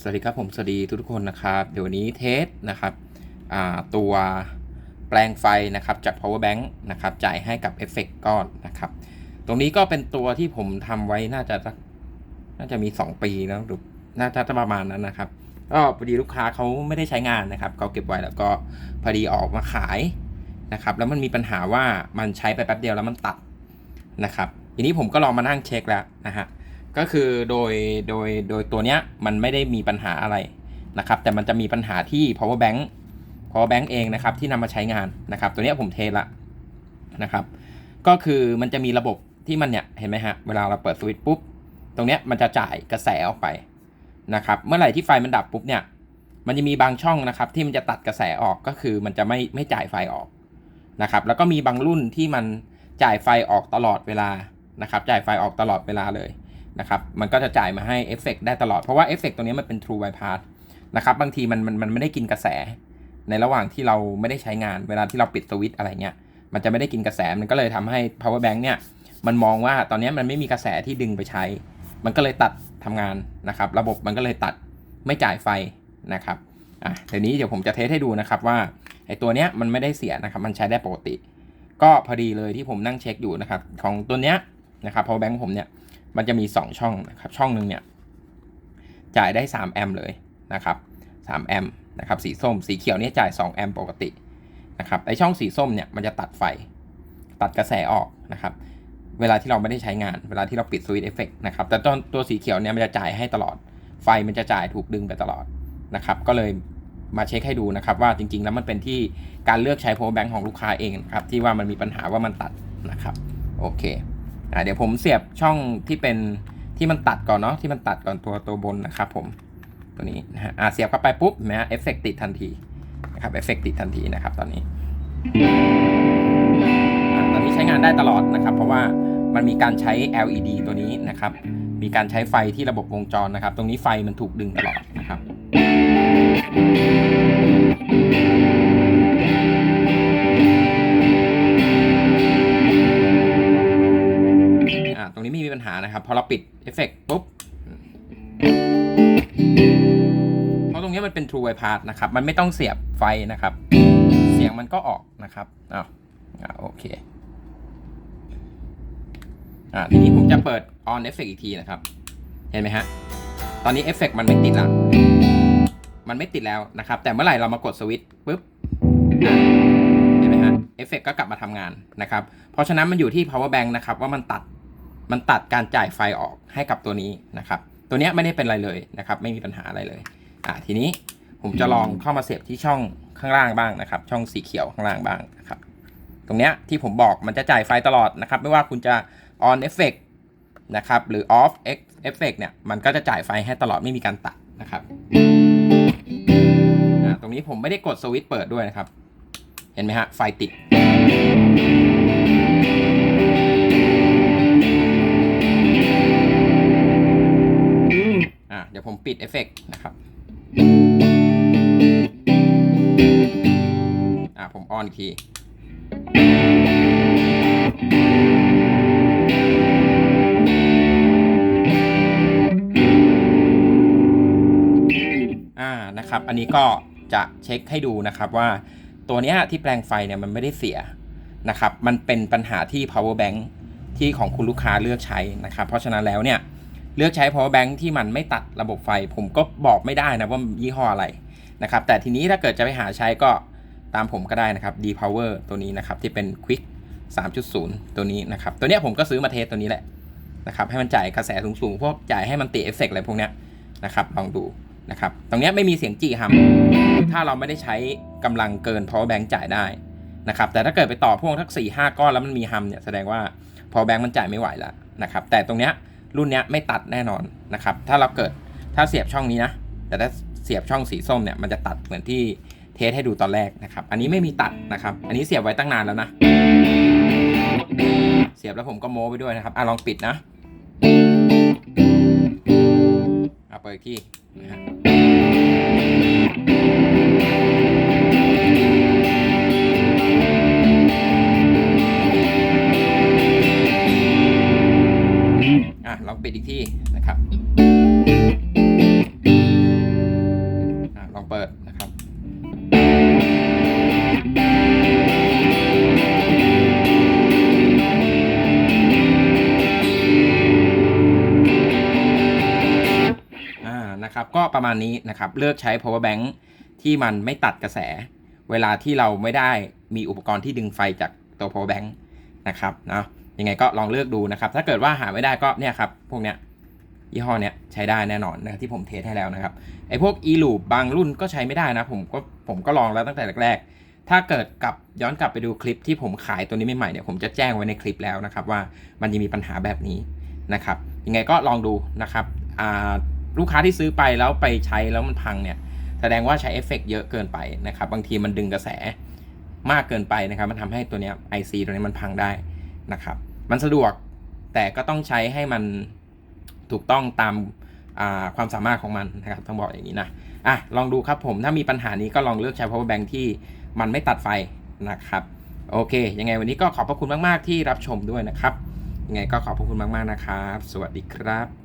สวัสดีครับผมสวัสดีทุกๆคนนะครับเดี๋ยววันนี้เทสนะครับตัวแปลงไฟนะครับจาก power bank นะครับจ่ายให้กับเอฟเฟกก้อนนะครับ ตรงนี้ก็เป็นตัวที่ผมทำไว้น่าจะน่าจะมี 2 ปีแล้วหรือน่าจะประมาณนั้นนะครับก็พอดีลูกค้าเขาไม่ได้ใช้งานนะครับเขาเก็บไว้แล้วก็พอดีออกมาขายนะครับ แล้วมันมีปัญหาว่ามันใช้ไปแป๊บเดียวแล้วมันตัดนะครับ ทีนี้ผมก็ลองมานั่งเช็คแล้วนะฮะ ก็คือโดยโดยโดยตัวเนี้ยมันไม่ได้มีปัญหาอะไรนะครับ แต่มันจะมีปัญหาที่ power bank power bank เองนะครับที่นำมาใช้งานนะครับ ตัวเนี้ยผมเทละนะครับ ก็คือมันจะมีระบบที่มันเนี่ยเห็นไหมฮะเวลาเราเปิดสวิตช์ปุ๊บตรงเนี้ยมันจะจ่ายกระแสออกไปนะครับ เมื่อไหร่ที่ไฟมันดับปุ๊บเนี่ยมันจะมีบางช่องนะครับ ที่มันจะตัดกระแสออกก็คือมันจะไม่ไม่จ่ายไฟออกนะครับ แล้วก็มีบางรุ่นที่มันจ่ายไฟออกตลอดเวลานะครับ จ่ายไฟออกตลอดเวลาเลย นะครับมันก็จะจ่ายมาให้เอฟเฟกได้ตลอด เพราะว่าเอฟเฟกตัวนี้มันเป็น True Bypass นะครับบางทีมันมันมันไม่ได้กินกระแส ในระหว่างที่เราไม่ได้ใช้งานเวลาที่เราปิดสวิตช์อะไรเงี้ยมันจะไม่ได้กินกระแสมันก็เลยทำให้ power bank เนี่ยมันมองว่าตอนนี้มันไม่มีกระแสที่ดึงไปใช้ มันก็เลยตัดทำงานนะครับ ระบบมันก็เลยตัดไม่จ่ายไฟนะครับอะเดี๋ยวนี้เดี๋ยวผมจะเทสให้ดูนะครับว่าไอตัวเนี้ยมันไม่ได้เสียนะครับมันใช้ได้ปกติ ก็พอดีเลยที่ผมนั่งเช็คอยู่นะครับของตัวเนี้ยนะครับ power bank ผมเนี่ย มันจะมี 2 ช่องนะครับช่องหนึ่งเนี่ยจ่ายได้ 3 แอมป์เลยนะครับ3แอมป์นะครับสีส้มสีเขียวเนี่ยจ่าย 2 แอมป์ปกตินะครับไอช่องสีส้มเนี่ยมันจะตัดไฟ ตัดกระแสออกนะครับเวลาที่เราไม่ได้ใช้งานเวลาที่เราปิดสวิตช์เอฟเฟกนะครับแต่ตัวตัวสีเขียวเนี่ยมันจะจ่ายให้ตลอด ไฟมันจะจ่ายถูกดึงไปตลอดนะครับก็เลยมาเช็คให้ดูนะครับว่าจริงๆ แล้วมันเป็นที่การเลือกใช้ power bank ของลูกค้าเองนะครับที่ว่ามันมีปัญหาว่ามันตัดนะครับโอเค อ่าเดี๋ยวผมเสียบช่องที่เป็นที่มันตัดก่อนเนาะที่มันตัดก่อนตัวตัวบนนะครับผมตัวนี้นะฮะอ่าเสียบเข้าไปปุ๊บนไหมฮะเอฟเฟกติดทันทีนะครับเอฟเฟกติดทันทีนะครับตอนนี้ตอนนี้ใช้งานได้ตลอดนะครับ เพราะว่ามันมีการใช้ LED ตัวนี้นะครับ มีการใช้ไฟที่ระบบวงจรนะครับ ตรงนี้ไฟมันถูกดึงตลอดนะครับ พอเราปิดเอฟเฟกต์ปุ๊บเพราะตรงนี้มันเป็น True Bypass นะครับ มันไม่ต้องเสียบไฟนะครับ เสียงมันก็ออกนะครับอ้าวอ่าโอเคอ่าทีนี้ผมจะเปิด on effect อีกทีนะครับ เห็นไหมฮะ ตอนนี้เอฟเฟกต์มันไม่ติดละมันไม่ติดแล้วนะครับ แต่เมื่อไหร่เรามากดสวิตช์ปุ๊บเห็นไหมฮะเอฟเฟกต์ก็กลับมาทำงานนะครับ เพราะฉะนั้นมันอยู่ที่ power bank นะครับ ว่ามันตัด มันตัดการจ่ายไฟออกให้กับตัวนี้นะครับ ตัวเนี้ยไม่ได้เป็นอะไรเลยนะครับ ไม่มีปัญหาอะไรเลยอ่าทีนี้ผมจะลองเข้ามาเสียบที่ช่องข้างล่างบ้างนะครับ ช่องสีเขียวข้างล่างบ้างนะครับ ตรงเนี้ยที่ผมบอกมันจะจ่ายไฟตลอดนะครับ ไม่ว่าคุณจะ on effect นะครับ หรือ off effect เนี่ย มันก็จะจ่ายไฟให้ตลอดไม่มีการตัดนะครับอ่าตรงนี้ผมไม่ได้กดสวิตช์เปิดด้วยนะครับ เห็นไหมฮะ ไฟติด ดี๋ยวผมปิดเอฟเฟกต์นะครับอะผมออนอีกทีอ่านะครับ อันนี้ก็จะเช็คให้ดูนะครับว่าตัวนี้ที่แปลงไฟเนี่ยมันไม่ได้เสียนะครับ มันเป็นปัญหาที่ power bank ที่ของคุณลูกค้าเลือกใช้นะครับ เพราะฉะนั้นแล้วเนี่ย เลือกใช้ power bank ที่มันไม่ตัดระบบไฟ ผมก็บอกไม่ได้นะว่ายี่ห้ออะไรนะครับแต่ทีนี้ถ้าเกิดจะไปหาใช้ก็ตามผมก็ได้นะครับ D power ตัวนี้นะครับที่เป็น quick 3.0 ตัวนี้นะครับ ตัวเนี้ยผมก็ซื้อมาเทสตัวนี้แหละนะครับให้มันจ่ายกระแสสูงๆพวกจ่ายให้มันติเอฟเฟกต์อะไรพวกเนี้ยนะครับลองดูนะครับตรงเนี้ยไม่มีเสียงจีฮัมถ้าเราไม่ได้ใช้กำลังเกิน power bank จ่ายได้นะครับแต่ถ้าเกิดไปต่อพ่วงทัก4 5 ก้อนแล้วมันมีฮัมเนี่ยแสดงว่า power bank มันจ่ายไม่ไหวแล้วนะครับแต่ตรงเนี้ย รุ่นนี้ไม่ตัดแน่นอนนะครับ ถ้าเราเกิดถ้าเสียบช่องนี้นะ แต่ถ้าเสียบช่องสีส้มเนี่ยมันจะตัดเหมือนที่เทสให้ดูตอนแรกนะครับ อันนี้ไม่มีตัดนะครับ อันนี้เสียบไว้ตั้งนานแล้วนะ เสียบแล้วผมก็โม้ไปด้วยนะครับอะลองปิดนะอะเปิดอีกที่นะฮะ ปิดอีกทีนะครับลองเปิดนะครับ อ่า นะครับ ก็ประมาณนี้นะครับ เลือกใช้ power bank ที่มันไม่ตัดกระแส เวลาที่เราไม่ได้มีอุปกรณ์ที่ดึงไฟจากตัว power bank นะครับ เนาะ ยังไงก็ลองเลือกดูนะครับ ถ้าเกิดว่าหาไม่ได้ก็เนี่ยครับพวกเนี้ยยี่ห้อเนี้ยใช้ได้แน่นอนนะที่ผมเทสให้แล้วนะครับไอ้พวก e loop บางรุ่นก็ใช้ไม่ได้นะ ผมก็ผมก็ลองแล้วตั้งแต่แรกๆ ถ้าเกิดกลับย้อนกลับไปดูคลิปที่ผมขายตัวนี้ใหม่ๆเนี่ยผมจะแจ้งไว้ในคลิปแล้วนะครับ ว่ามันจะมีปัญหาแบบนี้นะครับยังไงก็ลองดูนะครับอ่าลูกค้าที่ซื้อไปแล้วไปใช้แล้วมันพังเนี่ยแสดงว่าใช้เอฟเฟกต์เยอะเกินไปนะครับ บางทีมันดึงกระแสมากเกินไปนะครับ มันทำให้ตัวเนี้ย IC ตัวนี้มันพังได้นะครับ มันสะดวกแต่ก็ต้องใช้ให้มันถูกต้องตามาความสามารถของมันนะครับต้องบอกอย่างนี้นะอะลองดูครับผมถ้ามีปัญหานี้ก็ลองเลือกใช้ power bank ที่มันไม่ตัดไฟนะครับโอเค ยังไงวันนี้ก็ขอบพระคุณมาก ๆ ที่รับชมด้วยนะครับ ยังไงก็ขอบพระคุณมาก ๆ นะครับ สวัสดีครับ